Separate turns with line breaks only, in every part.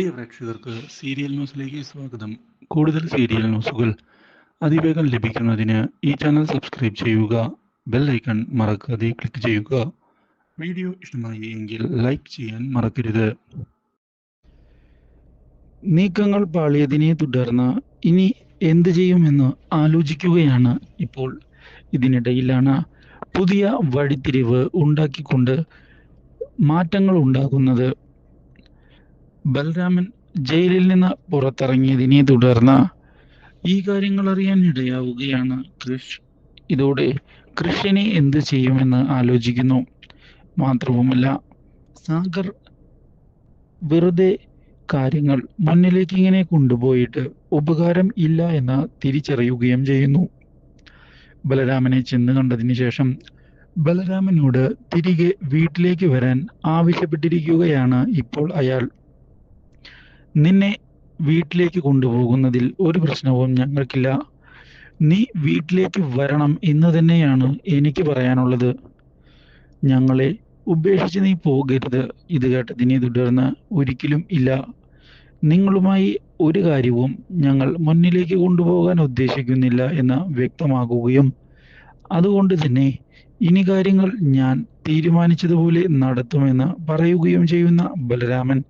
പ്രിയ പ്രേക്ഷകർക്ക് സീരിയൽ ന്യൂസിലേക്ക് സ്വാഗതം. കൂടുതൽ സീരിയൽ ന്യൂസുകൾ അതിവേഗം ലഭിക്കുന്നതിന് ഈ ചാനൽ സബ്സ്ക്രൈബ് ചെയ്യുക ബെൽ ഐക്കൺ മറക്കാതെ ക്ലിക്ക് ചെയ്യുക. വീഡിയോ ഇഷ്ടമായി എങ്കിൽ ലൈക്ക് ചെയ്യാൻ മറക്കരുത്. നീക്കങ്ങൾ പാളിയതിനെ തുടർന്ന് ഇനി എന്ത് ചെയ്യുമെന്ന് ആലോചിക്കുകയാണ് ഇപ്പോൾ. ഇതിനിടയിലാണ് പുതിയ വഴിത്തിരിവ് ഉണ്ടാക്കിക്കൊണ്ട് മാറ്റങ്ങൾ ഉണ്ടാകുന്നത്. ബലരാമൻ ജയിലിൽ നിന്ന് പുറത്തിറങ്ങിയതിനെ തുടർന്ന് ഈ കാര്യങ്ങൾ അറിയാൻ ഇടയാവുകയാണ് കൃഷ്. ഇതോടെ കൃഷിനെ എന്ത് ചെയ്യുമെന്ന് ആലോചിക്കുന്നു. മാത്രവുമല്ല സാഗർ വെറുതെ കാര്യങ്ങൾ മുന്നിലേക്ക് ഇങ്ങനെ കൊണ്ടുപോയിട്ട് ഉപകാരം ഇല്ല എന്ന് തിരിച്ചറിയുകയും ചെയ്യുന്നു. ബലരാമനെ ചെന്ന് കണ്ടതിന് ശേഷം ബലരാമനോട് തിരികെ വീട്ടിലേക്ക് വരാൻ ആവശ്യപ്പെട്ടിരിക്കുകയാണ് ഇപ്പോൾ അയാൾ. നിന്നെ വീട്ടിലേക്ക് കൊണ്ടുപോകുന്നതിൽ ഒരു പ്രശ്നവും ഞങ്ങൾക്കില്ല. നീ വീട്ടിലേക്ക് വരണം എന്ന് തന്നെയാണ് എനിക്ക് പറയാനുള്ളത്. ഞങ്ങളെ ഉപേക്ഷിച്ച് നീ പോകരുത്. ഇത് കേട്ടതിനെ തുടർന്ന് ഒരിക്കലും ഇല്ല. നിങ്ങളുമായി ഒരു കാര്യവും ഞങ്ങൾ മുന്നിലേക്ക് കൊണ്ടുപോകാൻ ഉദ്ദേശിക്കുന്നില്ല എന്ന് വ്യക്തമാക്കുകയും അതുകൊണ്ട് തന്നെ ഇനി കാര്യങ്ങൾ ഞാൻ തീരുമാനിച്ചതുപോലെ നടത്തുമെന്ന് പറയുകയും ചെയ്യുന്ന ബലരാമൻ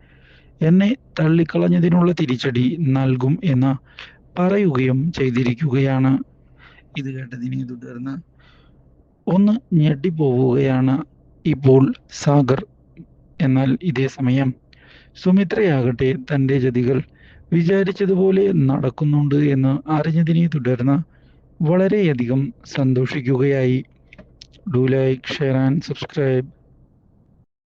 എന്നെ തള്ളിക്കളഞ്ഞതിനുള്ള തിരിച്ചടി നൽകും എന്ന് പറയുകയും ചെയ്തിരിക്കുകയാണ്. ഇത് കേട്ടതിനെ തുടർന്ന് ഒന്ന് ഞെട്ടിപ്പോവുകയാണ് ഇപ്പോൾ സാഗർ. എന്നാൽ ഇതേ സമയം സുമിത്രയാകട്ടെ തന്റെ ജതികൾ വിചാരിച്ചതുപോലെ നടക്കുന്നുണ്ട് എന്ന് അറിഞ്ഞതിനെ തുടർന്ന് വളരെയധികം സന്തോഷിക്കുകയായി. Do like share and subscribe